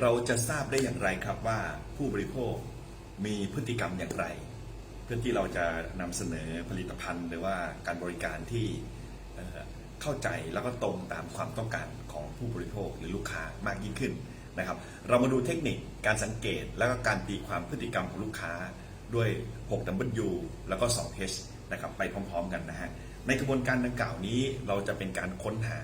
เราจะทราบได้อย่างไรครับว่าผู้บริโภคมีพฤติกรรมอย่างไร เพื่อที่เราจะนำเสนอผลิตภัณฑ์ หรือว่าการบริการที่เอ่อเข้าใจแล้วก็ตรงตามความต้องการของผู้บริโภคหรือลูกค้ามากยิ่งขึ้นนะครับ เรามาดูเทคนิคการสังเกตแล้วก็การตีความพฤติกรรมของลูกค้าด้วย 6W แล้วก็ 2H นะครับไปพร้อมๆกันนะฮะในกระบวนการดังกล่าวนี้เราจะเป็นการค้นหา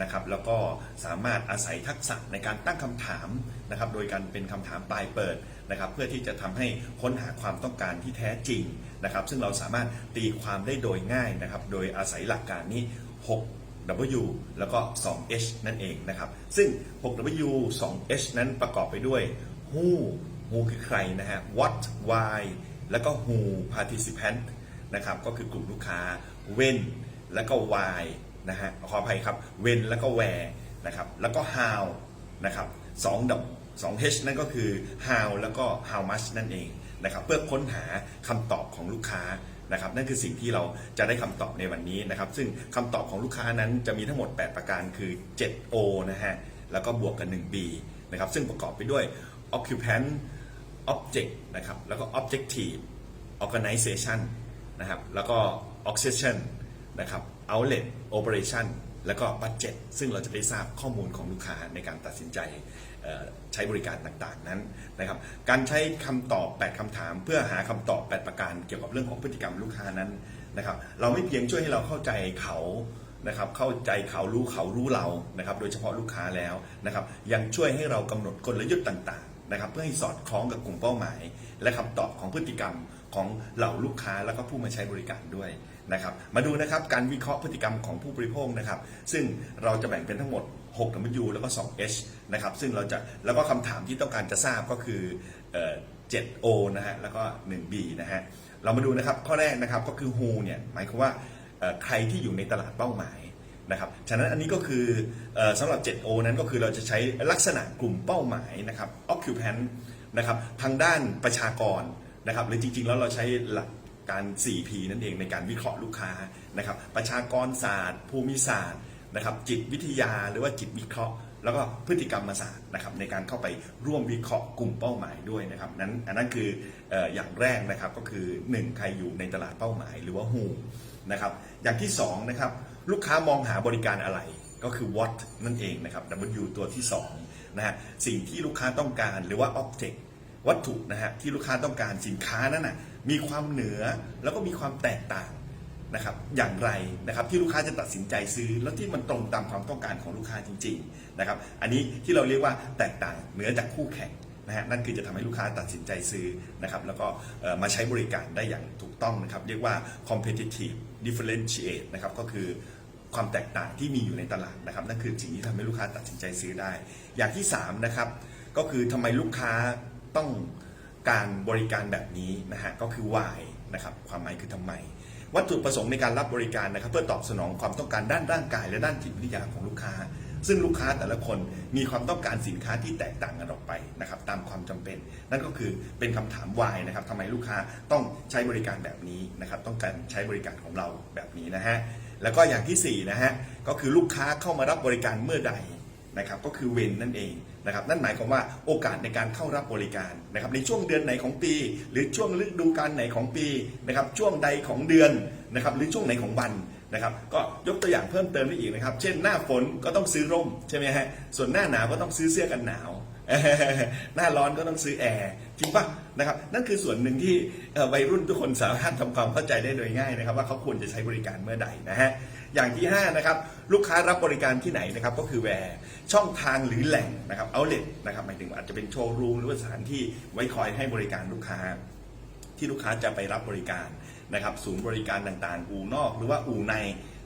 นะครับแล้วก็สามารถอาศัยทักษะในการตั้งคำถามนะครับโดยการเป็นคำถามปลายเปิดนะครับเพื่อที่จะทำให้ค้นหาความต้องการที่แท้จริงนะครับซึ่งเราสามารถตีความได้โดยง่ายนะครับโดยอาศัยหลักการนี้ 6W แล้วก็ 2H นั่นเองนะครับ ซึ่ง 6W 2H นั้นประกอบไปด้วย who who คือใครนะฮะ what why แล้วก็ who participant นะครับ ก็คือกลุ่มลูกค้า when แล้วก็ why นะฮะขออภัยครับ when แล้วก็ where นะครับแล้วก็ how นะครับสองดอกสอง h นั่นก็คือ how แล้วก็ how much นั่นเองนะครับเพื่อค้นหาคำตอบของลูกค้านะครับนั่นคือสิ่งที่เราจะได้คำตอบในวันนี้นะครับ ซึ่งคำตอบของลูกค้านั้นจะมีทั้งหมด 8 ประการคือ 7O นะฮะแล้วก็บวกกับ 1B นะครับซึ่งประกอบไปด้วย occupant object นะครับแล้วก็ objective organization นะครับแล้วก็ occupation นะครับ outlet operation แล้วก็ budget ซึ่งเราจะได้ทราบข้อมูลของลูกค้าในการตัดสินใจใช้บริการต่างๆนั้นนะครับ การใช้คำตอบ 8คำถาม เพื่อหาคำตอบ 8 ประการเกี่ยวกับเรื่องของพฤติกรรมลูกค้านั้นนะครับ เราไม่เพียงช่วยให้เราเข้าใจเขานะครับ เข้าใจเขารู้เขารู้เรานะครับ โดยเฉพาะลูกค้าแล้วนะครับ ยังช่วยให้เรากำหนดกลยุทธ์ต่างๆนะครับ เพื่อให้สอดคล้องกับกลุ่มเป้าหมาย และคำตอบของพฤติกรรม ของเหล่าลูกค้าแล้วก็ผู้มาใช้บริการด้วยนะครับมาดูนะครับการวิเคราะห์พฤติกรรมของผู้บริโภคนะครับ ซึ่งเราจะแบ่งเป็นทั้งหมด 6W แล้วก็ 2H นะครับซึ่งเราจะแล้วก็คำถามที่ต้องการจะทราบก็คือเอ่อ 7O นะฮะแล้วก็ 1B นะฮะเรามาดูนะครับข้อแรกนะครับก็คือ Who เนี่ยหมายความว่าใครที่อยู่ในตลาดเป้าหมายนะครับ ฉะนั้นอันนี้ก็คืออสำหรับ 7O นั้นก็คือเราจะใช้ลักษณะกลุ่มเป้าหมายนะครับ occupant นะครับ ทางด้านประชากร นะครับหรือจริงๆ แล้วเราใช้หลักการ 4P นั่นเองในการวิเคราะห์ลูกค้านะครับ ประชากรศาสตร์ ภูมิศาสตร์นะครับ จิตวิทยาหรือว่าจิตวิเคราะห์ แล้วก็พฤติกรรมศาสตร์นะครับในการเข้าไปร่วมวิเคราะห์กลุ่มเป้าหมายด้วยนะครับนั้นอันนั้นคือเอ่ออย่างแรกนะครับก็คือ 1 ใครอยู่ในตลาดเป้าหมายหรือว่า who นะครับอย่างที่2นะครับลูกค้ามองหาบริการอะไรก็คือ what นั่นเองนะครับ W ตัวที่2นะฮะสิ่งที่ลูกค้าต้องการหรือว่า object วัตถุนะฮะที่ลูกค้าต้องการสินค้านั้นนะมีความเหนือแล้วก็มีความแตกต่างนะครับอย่างไรนะครับที่ลูกค้าจะตัดสินใจซื้อ แล้วที่มันตรงตามความต้องการของลูกค้าจริงๆนะครับอันนี้ที่เราเรียกว่าแตกต่างเหนือจากคู่แข่งนะฮะนั่นคือจะทำให้ลูกค้าตัดสินใจซื้อนะครับแล้วก็มาใช้บริการได้อย่างถูกต้องนะครับเรียกว่า competitive differentiate นะครับก็คือความแตกต่างที่มีอยู่ในตลาดนะครับนั่นคือสิ่งที่ทำให้ลูกค้าตัดสินใจซื้อได้ อย่างที่3นะครับก็คือทำไมลูกค้า ต้องการบริการแบบนี้นะฮะก็คือ why นะครับความหมายคือทำไม วัตถุประสงค์ในการรับบริการนะครับเพื่อตอบสนองความต้องการด้านร่างกาย และด้านจิตวิทยาของลูกค้า ซึ่งลูกค้าแต่ละคนมีความต้องการสินค้าที่แตกต่างกันออกไปนะครับตามความจำเป็น นั่นก็คือเป็นคำถาม why นะครับทำไมลูกค้าต้องใช้บริการแบบนี้นะครับต้องการใช้บริการของเราแบบนี้นะฮะแล้วก็อย่างที่4นะฮะก็คือลูกค้าเข้ามารับบริการเมื่อใดนะครับก็คือเวนนั่นเอง นะครับนั่นหมายความว่าโอกาสในการเข้ารับบริการนะครับในช่วงเดือนไหนของปี หรือช่วงฤดูกาลไหนของปีนะครับช่วงใดของเดือนนะครับหรือช่วงไหนของวันนะครับก็ยกตัวอย่างเพิ่มเติมได้อีกนะครับ เช่นหน้าฝนก็ต้องซื้อร่มใช่ไหมฮะส่วนหน้าหนาวก็ต้องซื้อเสื้อกันหนาว หน้าร้อนก็ต้องซื้อแอร์จริงปะ นะครับนั่นคือส่วนหนึ่งที่วัยรุ่นทุกคนสามารถทำความเข้าใจได้โดยง่ายนะครับ ว่าเขาควรจะใช้บริการเมื่อใดนะฮะอย่างที่5นะครับลูกค้ารับบริการที่ไหนนะครับก็คือแวร์ช่องทางหรือแหล่งนะครับเอาเล t นะครับหมายถึงอาจจะเป็นโชว์รูมหรือว่าสถานที่ไว้คอยให้บริการลูกค้า ที่ลูกค้าจะไปรับบริการนะครับศูนย์บริการต่างๆ อู่นอกหรือว่าอู่ใน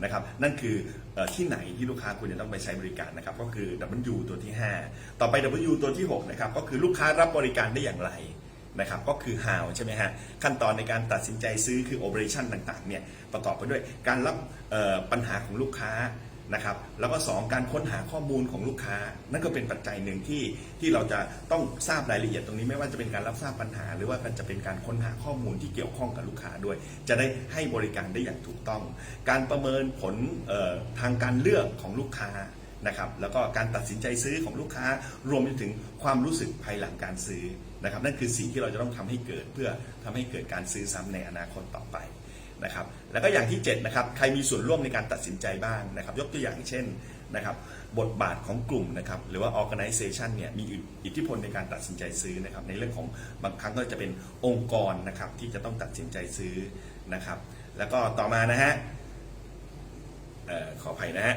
นะครับนั่นคืออที่ไหนที่ลูกค้าควรจะต้องไปใช้บริการนะครับก็คือ W ตัวที่ 5 ต่อไป W ตัวที่6นะครับก็คือลูกค้ารับบริการได้อย่างไร นะครับก็คือ how ใช่ไหมฮะขั้นตอนในการตัดสินใจซื้อคือ operation ต่างๆเนี่ยประกอบไปด้วยการรับปัญหาของลูกค้านะครับแล้วก็ 2 การค้นหาข้อมูลของลูกค้า นั่นก็เป็นปัจจัยหนึ่งที่ที่เราจะต้องทราบรายละเอียดตรงนี้ไม่ว่าจะเป็นการรับทราบปัญหา หรือว่าจะเป็นการค้นหาข้อมูลที่เกี่ยวข้องกับลูกค้าด้วย จะได้ให้บริการได้อย่างถูกต้อง การประเมินผลทางการเลือกของลูกค้านะครับแล้วก็การตัดสินใจซื้อของลูกค้ารวมไปถึงความรู้สึกภายหลังการซื้อ นะครับนั่นคือสิ่งที่เราจะต้องทำให้เกิดเพื่อทำให้เกิดการซื้อซ้ำในอนาคตต่อไปนะครับแล้วก็อย่างที่7นะครับใครมีส่วนร่วมในการตัดสินใจบ้างนะครับ ยกตัวอย่างเช่นนะครับบทบาทของกลุ่มนะครับหรือว่า organization เนี่ยมีอิทธิพลในการตัดสินใจซื้อนะครับในเรื่องของบางครั้งก็จะเป็นองค์กรนะครับที่จะต้องตัดสินใจซื้อนะครับ แล้วก็ต่อมานะฮะออขออภัยนะฮะ